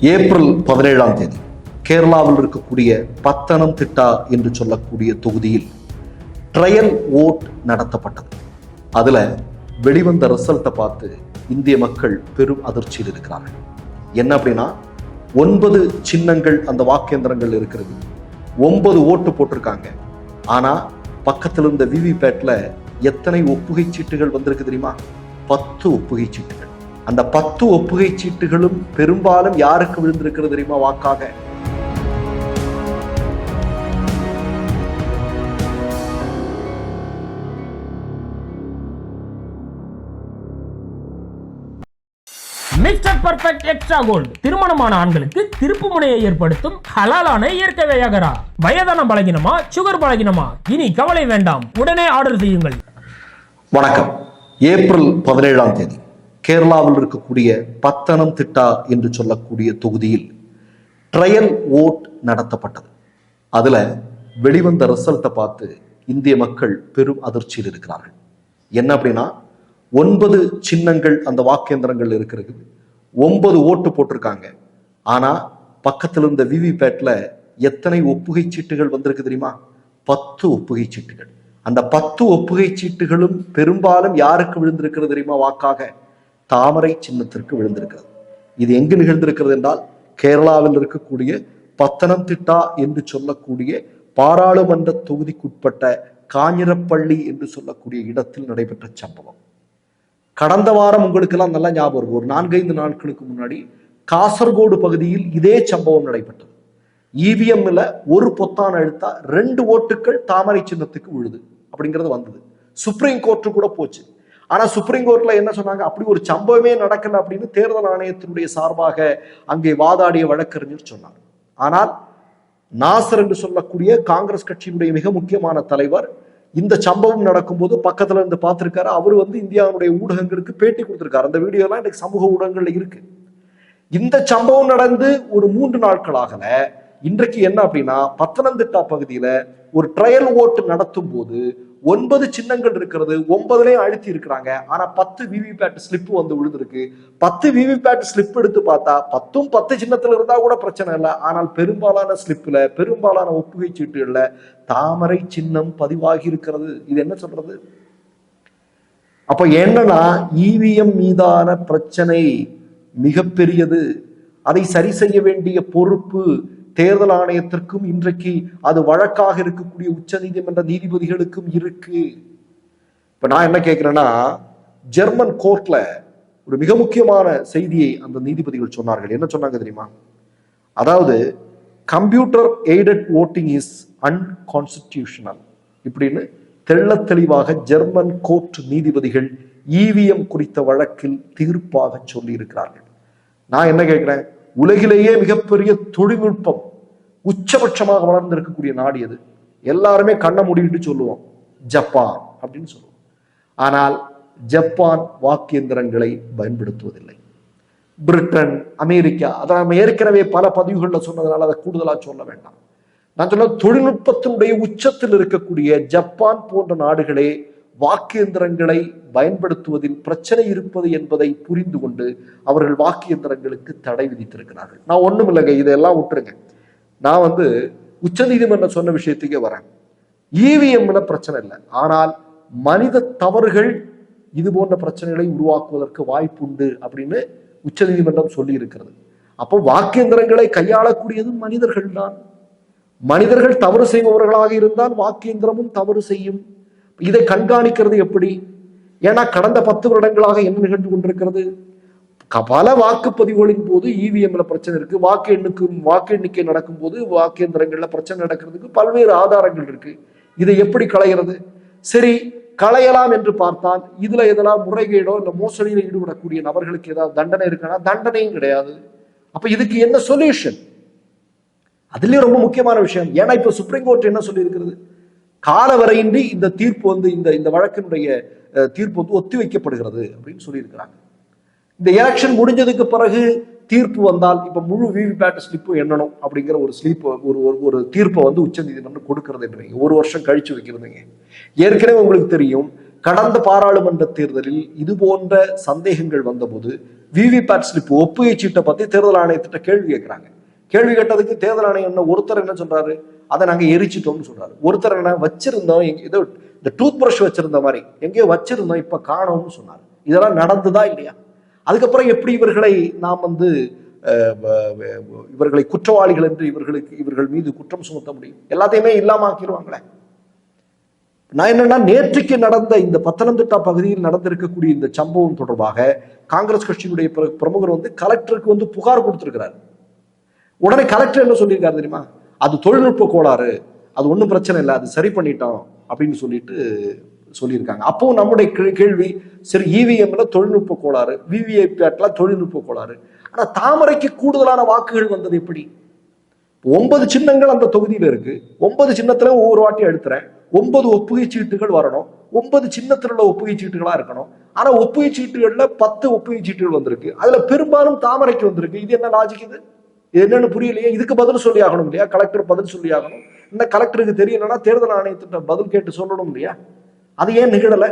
April பதினேழாம் தேதி கேரளாவில் இருக்கக்கூடிய பத்தனம் திட்டா என்று சொல்லக்கூடிய தொகுதியில் ட்ரையல் ஓட் நடத்தப்பட்டது. அதில் வெளிவந்த ரிசல்ட்டை பார்த்து இந்திய மக்கள் பெரும் அதிர்ச்சியில் இருக்கிறார்கள். என்ன அப்படின்னா ஒன்பது சின்னங்கள் அந்த வாக்கேந்திரங்கள் இருக்கிறது. ஒன்பது ஓட்டு போட்டிருக்காங்க. ஆனால் பக்கத்தில் இருந்த விவிபேட்டில் எத்தனை ஒப்புகை சீட்டுகள் வந்திருக்கு தெரியுமா? பத்து ஒப்புகை சீட்டுகள். அந்த பத்து ஒப்புகை சீட்டுகளும் பெரும்பாலும் யாருக்கு விழுந்திருக்கிறது தெரியுமா? வாக்காக. மிஸ்டர் பர்ஃபெக்ட் எக்ஸ்ட்ரா கோல்டு திருமணமான ஆண்களுக்கு திருப்பு முனையை ஏற்படுத்தும் ஹலாலான இயற்கை வியாகரா வயதான பலகினமா சுகர் பலகினமா? இனி கவலை வேண்டாம். உடனே ஆர்டர் செய்யுங்கள். வணக்கம். ஏப்ரல் பதினேழாம் தேதி. கேரளாவில் இருக்கக்கூடிய பத்தனம் திட்டா என்று சொல்லக்கூடிய தொகுதியில் ட்ரையல் ஓட் நடத்தப்பட்டது. அதில் வெளிவந்த ரிசல்ட்டை பார்த்து இந்திய மக்கள் பெரும் அதிர்ச்சியில் இருக்கிறார்கள். என்ன அப்படின்னா ஒன்பது சின்னங்கள் அந்த வாக்கேந்திரங்கள் இருக்கிறது. ஒன்பது ஓட்டு போட்டிருக்காங்க. ஆனால் பக்கத்தில் இருந்த விவிபேட்டில் எத்தனை ஒப்புகை சீட்டுகள் வந்திருக்கு தெரியுமா? பத்து ஒப்புகை சீட்டுகள். அந்த பத்து ஒப்புகை சீட்டுகளும் பெரும்பாலும் யாருக்கு விழுந்திருக்கிறது தெரியுமா? வாக்காக. தாமரை சின்னத்திற்கு விழுந்திருக்கிறது. இது எங்கு நிகழ்ந்திருக்கிறது என்றால் கேரளாவில் இருக்கக்கூடிய பத்தனம்திட்டா என்று சொல்லக்கூடிய பாராளுமன்ற தொகுதிக்குட்பட்ட காஞ்சிரப்பள்ளி என்று சொல்லக்கூடிய இடத்தில் நடைபெற்ற சம்பவம். கடந்த வாரம் உங்களுக்கெல்லாம் நல்லா ஞாபகம் இருக்கும். ஒரு நான்கைந்து நாட்களுக்கு முன்னாடி காசர்கோடு பகுதியில் இதே சம்பவம் நடைபெற்றது. இவிஎம்ல ஒரு பொத்தான் அழுத்தா ரெண்டு ஓட்டுகள் தாமரை சின்னத்துக்கு விழுது அப்படிங்கிறது வந்தது. சுப்ரீம் கோர்ட்டு கூட போச்சு. ஆனா சுப்ரீம் கோர்ட்ல என்ன சொன்னாங்க? அப்படி ஒரு சம்பவமே நடக்கல அப்படின்னு தேர்தல் ஆணையத்தினுடைய சார்பாக அங்கே வாதாடிய வழக்கறிஞர் சொன்னார். ஆனால் நாசர் என்று சொல்லக்கூடிய காங்கிரஸ் கட்சியினுடைய மிக முக்கியமான தலைவர் இந்த சம்பவம் நடக்கும்போது பக்கத்துல இருந்து பார்த்திருக்காரு. அவர் வந்து இந்தியாவுடைய ஊடகங்களுக்கு பேட்டி கொடுத்திருக்காரு. அந்த வீடியோ எல்லாம் சமூக ஊடகங்கள்ல இருக்கு. இந்த சம்பவம் நடந்து ஒரு மூன்று நாட்களாகல இன்றைக்கு என்ன அப்படின்னா பத்தனந்திட்டா பகுதியில ஒரு ட்ரையல் ஓட்டு நடத்தும் போது ஒன்பது சின்னங்கள் இருக்கிறது ஒன்பதுலயும் அழுத்தி இருக்கிறாங்க. ஆனா பத்து விவிபேட் ஸ்லிப் வந்து விழுந்திருக்கு. பத்து விவிபேட் ஸ்லிப் எடுத்து பார்த்தா பத்தும் பத்து சின்னத்துல இருந்தா கூட பிரச்சனை இல்லை. ஆனால் பெரும்பாலான ஸ்லிப்ல பெரும்பாலான ஒப்புகை சீட்டுகள்ல தாமரை சின்னம் பதிவாகி இருக்கிறது. இது என்ன சொல்றது? அப்ப என்னன்னா இவிஎம் மீதான பிரச்சனை மிகப்பெரியது. அதை சரி செய்ய வேண்டிய பொறுப்பு தேர்தல் ஆணையத்திற்கும் இன்றைக்கு அது வழக்காக இருக்கக்கூடிய உச்ச நீதிமன்ற நீதிபதிகளுக்கும் இருக்கு. இப்ப நான் என்ன கேட்கிறேன்னா ஜெர்மன் கோர்ட்ல ஒரு மிக முக்கியமான செய்தியை அந்த நீதிபதிகள் சொன்னார்கள். என்ன சொன்னாங்க தெரியுமா? அதாவது computer aided voting is unconstitutional இப்படின்னு தெள்ளத் தெளிவாக ஜெர்மன் கோர்ட் நீதிபதிகள் இவிஎம் குறித்த வழக்கில் தீர்ப்பாக சொல்லி இருக்கிறார்கள் நான் என்ன கேட்கிறேன் உலகிலேயே மிகப்பெரிய தொழில்நுட்பம் உச்சபட்சமாக வளர்ந்திருக்கக்கூடிய நாடு எது? எல்லாருமே கண்ணை மூடிட்டு சொல்லுவோம் ஜப்பான் அப்படின்னு சொல்லுவோம். ஆனால் ஜப்பான் வாக்கியந்திரங்களை பயன்படுத்துவதில்லை. பிரிட்டன் அமெரிக்கா அதை நம்ம ஏற்கனவே பல பதிவுகளில் சொன்னதுனால அதை கூடுதலாக சொல்ல வேண்டாம். நான் சொன்ன தொழில்நுட்பத்தினுடைய உச்சத்தில் இருக்கக்கூடிய ஜப்பான் போன்ற நாடுகளே வாக்கியந்திரங்களை பயன்படுத்துவதில் பிரச்சனை இருப்பது என்பதை புரிந்து கொண்டு அவர்கள் வாக்கியந்திரங்களுக்கு தடை விதித்திருக்கிறார்கள். நான் ஒன்றும் இல்லைங்க இதெல்லாம் விட்டுருங்க. நான் வந்து உச்சநீதிமன்றம் சொன்ன விஷயத்துக்கே வரேன். இவிஎம்ல பிரச்சனை இல்லை. ஆனால் மனித தவறுகள் இது போன்ற பிரச்சனைகளை உருவாக்குவதற்கு வாய்ப்புண்டு அப்படின்னு உச்சநீதிமன்றம் சொல்லி இருக்கிறது அப்போ வாக்கியந்திரங்களை கையாளக்கூடியதும் மனிதர்கள் தான். மனிதர்கள் தவறு செய்பவர்களாக இருந்தால் வாக்கியந்திரமும் தவறு செய்யும். இதை கண்காணிக்கிறது எப்படி? ஏன்னா கடந்த பத்து வருடங்களாக என்ன நிகழ்ந்து கொண்டிருக்கிறது? பல வாக்குப்பதிவுகளின் போது இவிஎம்ல பிரச்சனை இருக்கு. வாக்கு எண்ணுக்கும் வாக்கு எண்ணிக்கை நடக்கும் போது வாக்கேந்திரங்கள்ல பிரச்சனை நடக்கிறதுக்கு பல்வேறு ஆதாரங்கள் இருக்கு. இதை எப்படி களைகிறது சரி களையலாம் என்று பார்த்தால் இதுல எதெல்லாம் முறைகேடோ இல்ல மோசடியில ஈடுபடக்கூடிய நபர்களுக்கு ஏதாவது தண்டனை இருக்குன்னா தண்டனையும் கிடையாது. அப்ப இதுக்கு என்ன சொல்யூஷன் அதுலயும் ரொம்ப முக்கியமான விஷயம். ஏன்னா இப்ப சுப்ரீம் கோர்ட் என்ன சொல்லி இருக்கிறது காலவரையின்றி இந்த தீர்ப்பு வந்து இந்த இந்த வழக்கினுடைய தீர்ப்பு வந்து ஒத்தி வைக்கப்படுகிறது அப்படின்னு சொல்லியிருக்கிறாங்க. இந்த எலெக்ஷன் முடிஞ்சதுக்கு பிறகு தீர்ப்பு வந்தால் இப்ப முழு விவிபேட் ஸ்லிப்பு எண்ணணும் அப்படிங்கிற ஒரு ஸ்லிப் ஒரு ஒரு- ஒரு தீர்ப்பை வந்து உச்சநீதிமன்றம் கொடுக்கறது என்று ஒரு வருஷம் கழிச்சு வைக்கிறதுங்க. ஏற்கனவே உங்களுக்கு தெரியும் கடந்த பாராளுமன்ற தேர்தலில் இது போன்ற சந்தேகங்கள் வந்தபோது விவிபேட் ஸ்லிப் ஒப்புகை சீட்டை பத்தி தேர்தல் ஆணையத்திட்ட கேள்வி கேட்கிறாங்க. கேள்வி கேட்டதுக்கு தேர்தல் ஆணையம் என்ன ஒருத்தர் என்ன சொல்றாரு? அதை நாங்க எரிச்சிட்டோம்னு சொல்றாரு. ஒருத்தர் என்ன வச்சிருந்தோம் எங்க ஏதோ இந்த டூத் ப்ரஷ் வச்சிருந்த மாதிரி எங்கேயோ வச்சிருந்தோம் இப்ப காணோம்னு சொன்னாரு. இதெல்லாம் நடந்துதா இல்லையா? அதுக்கப்புறம் எப்படி இவர்களை நாம் வந்து அஹ், இவர்களை குற்றவாளிகள் என்று இவர்களுக்கு இவர்கள் மீது குற்றம் சுமத்த முடியும்? எல்லாத்தையுமே இல்லாம ஆக்கிடுவாங்களே நான் என்னன்னா நேற்றுக்கு நடந்த இந்த பத்தனம்திட்டா பகுதியில் நடந்திருக்கக்கூடிய இந்த சம்பவம் தொடர்பாக காங்கிரஸ் கட்சியினுடைய பிர- பிரமுகர் வந்து கலெக்டருக்கு வந்து புகார் கொடுத்திருக்கிறார். உடனே கலெக்டர் என்ன சொல்லியிருக்காரு தெரியுமா? அது தொழில்நுட்ப கோளாறு. அது ஒன்றும் பிரச்சனை இல்லை அது சரி பண்ணிட்டோம் அப்படின்னு சொல்லிட்டு சொல்லியிருக்காங்க. அப்போ நம்முடைய கேள்வி சரி இவிஎம்ல தொழில்நுட்ப கோளாறு விவிஐபேட்ல தொழில்நுட்ப கோளாறு. ஆனால் தாமரைக்கு கூடுதலான வாக்குகள் வந்தது எப்படி? ஒன்பது சின்னங்கள் அந்த தொகுதியில் இருக்கு. ஒன்பது சின்னத்துல ஒவ்வொரு வாட்டி எடுத்துறேன் ஒன்பது ஒப்புகை சீட்டுகள் வரணும். ஒன்பது சின்னத்துல உள்ள ஒப்புகை சீட்டுகளா இருக்கணும். ஆனா ஒப்புகை சீட்டுகள்ல பத்து ஒப்புகை சீட்டுகள் வந்திருக்கு. அதுல பெரும்பாலும் தாமரைக்கு வந்திருக்கு. இது என்ன லாஜிக் இது? இது என்னன்னு புரியலையே இதுக்கு பதில் சொல்லி ஆகணும் இல்லையா? கலெக்டர் பதில் சொல்லி ஆகணும். இந்த கலெக்டருக்கு தெரியலன்னா தேர்தல் ஆணையத்திட்ட பதில் கேட்டு சொல்லணும் இல்லையா? அது ஏன் நிகழலை?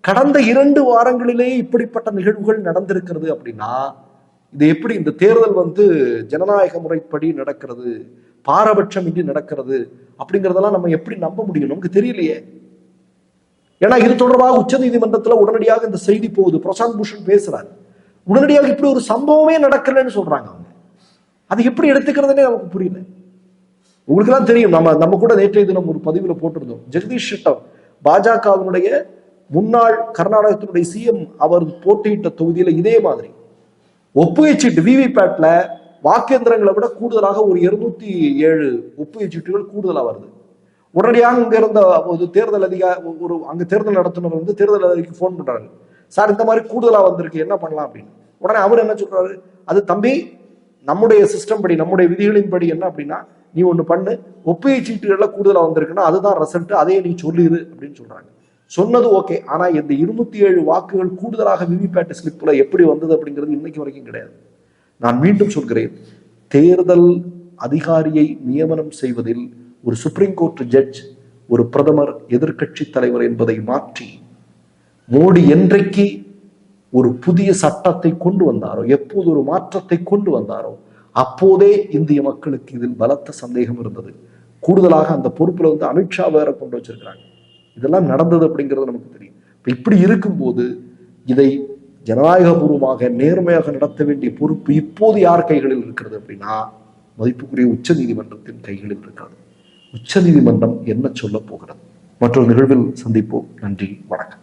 கடந்த இரண்டு வாரங்களிலேயே இப்படிப்பட்ட நிகழ்வுகள் நடந்திருக்கிறது அப்படின்னா இது எப்படி இந்த தேர்தல் வந்து ஜனநாயக முறைப்படி நடக்கிறது பாரபட்சம் இன்றி நடக்கிறது அப்படிங்கிறதெல்லாம் நம்ம எப்படி நம்ப முடியும்? நமக்கு தெரியலையே. ஏன்னா இது தொடர்பாக உச்சநீதிமன்றத்துல உடனடியாக இந்த செய்தி போகுது. பிரசாந்த் பூஷன் பேசுறாரு. உடனடியாக இப்படி ஒரு சம்பவமே நடக்கலன்னு சொல்றாங்க அவங்க. அது எப்படி எடுத்துக்கிறதுனே நமக்கு புரியல. உங்களுக்கு தான் தெரியும் நம்ம நம்ம கூட நேற்றைய தினம் ஒரு பதிவில் போட்டிருந்தோம். ஜெகதீஷ் ஷெட்டர் பாஜகவினுடைய முன்னாள் கர்நாடகத்தினுடைய சிஎம் அவர் போட்டியிட்ட தொகுதியில் இதே மாதிரி. ஒப்புகை சீட்டு விவிபேட்டில் வாக்கேந்திரங்களை விட கூடுதலாக ஒரு இருநூத்தி ஏழு ஒப்புகை சீட்டுகள் கூடுதலாக வருது. உடனடியாக இங்க இருந்த ஒரு தேர்தல் அதிகாரி ஒரு அங்க தேர்தல் நடத்துனர் வந்து தேர்தல் அதிகாரிக்கு ஃபோன் பண்றாரு. சார் இந்த மாதிரி கூடுதலா வந்திருக்கு என்ன பண்ணலாம்? அப்படின்னு. உடனே அவர் என்ன சொல்றாரு? அது தம்பி நம்முடைய சிஸ்டம் படி நம்முடைய விதிகளின் படி என்ன அப்படின்னா நீ ஒன்று பண்ணு ஒப்புகை சீட்டுகள்லாம் கூடுதலாக வந்திருக்குன்னா அதுதான் ரிசல்ட் அதையே நீ சொல்லிடு அப்படின்னு சொல்றாங்க. சொன்னது ஓகே ஆனா இந்த இருநூத்தி ஏழு வாக்குகள் கூடுதலாக விவிபேட் ஸ்லிப்ல எப்படி வந்தது அப்படிங்கிறது இன்னைக்கு வரைக்கும் கிடையாது. நான் மீண்டும் சொல்கிறேன் தேர்தல் அதிகாரியை நியமனம் செய்வதில் ஒரு சுப்ரீம் கோர்ட் ஜட்ஜ் ஒரு பிரதமர் எதிர்க்கட்சி தலைவர் என்பதை மாற்றி மோடி என்றைக்கு ஒரு புதிய சட்டத்தை கொண்டு வந்தாரோ எப்போது ஒரு மாற்றத்தை கொண்டு வந்தாரோ அப்போதே இந்திய மக்களுக்கு இதில் பலத்த சந்தேகம் இருந்தது. கூடுதலாக அந்த பொறுப்புல வந்து அமித்ஷா வேற கொண்டு வச்சிருக்கிறாங்க. இதெல்லாம் நடந்தது அப்படிங்கிறது நமக்கு தெரியும். இப்போ இப்படி இருக்கும்போது இதை ஜனநாயகபூர்வமாக நேர்மையாக நடத்த வேண்டிய பொறுப்பு இப்போது யார் கைகளில் இருக்கிறது அப்படின்னா மதிப்புக்குரிய உச்ச நீதிமன்றத்தின் கைகளில் இருக்கிறது உச்ச நீதிமன்றம் என்ன சொல்ல போகிறது? மற்றொரு நிகழ்வில் சந்திப்போம். நன்றி. வணக்கம்.